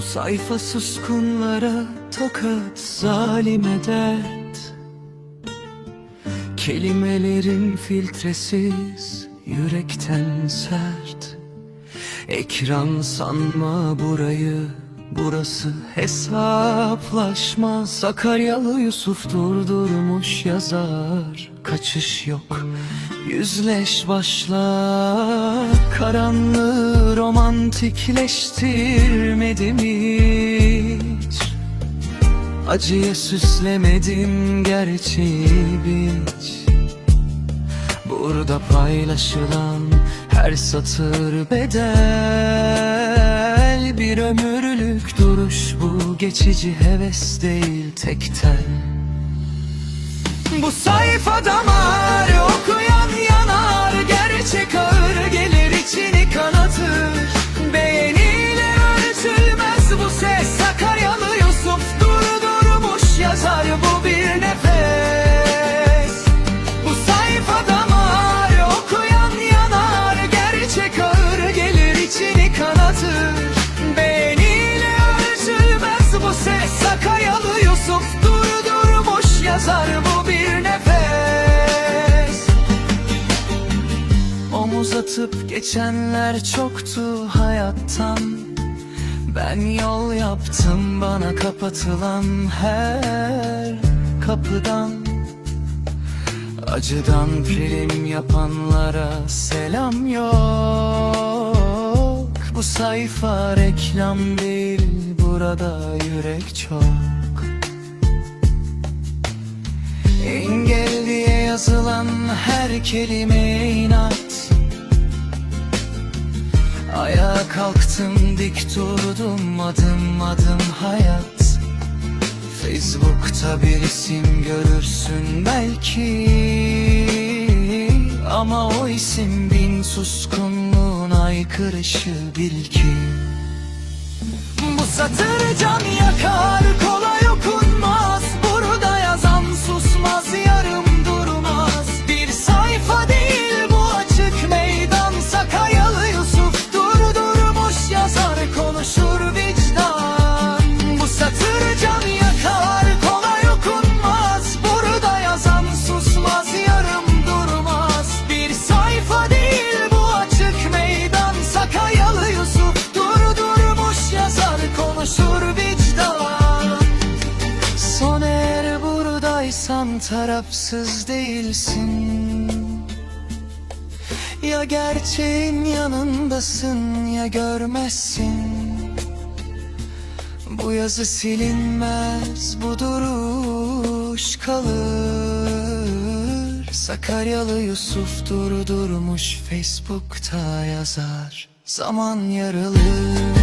sayfa suskunlara tokat zalime dert Kelimelerin filtresiz yürekten sert. Ekran sanma burayı Burası hesaplaşma. Sakaryalı Yusuf durdurmuş yazar Kaçış yok. Yüzleş başla Karanlığı romantikleştirmedim hiç? Acıya süslemedim gerçeği biç Burada paylaşılan her satır bedel. Bir ömürlük duruş bu geçici heves değil tekten. Bu sayfa damar yazar bu bir nefes. Omuz atıp geçenler çoktu hayattan. Ben yol yaptım bana kapatılan her kapıdan. Acıdan film yapanlara selam yok. Bu sayfa reklam değil burada yürek çok yazılan her kelimeye inat. Ayağa kalktım dik durdum adım adım hayat. Facebook'ta bir isim görürsün belki. Ama o isim bin suskunluğun aykırışı bil ki. Bu satır can yakar tarafsız değilsin. Ya gerçeğin yanındasın ya görmezsin. Bu yazı silinmez bu duruş kalır. Sakaryalı Yusuf durdurmuş Facebook'ta yazar. Zaman yarılır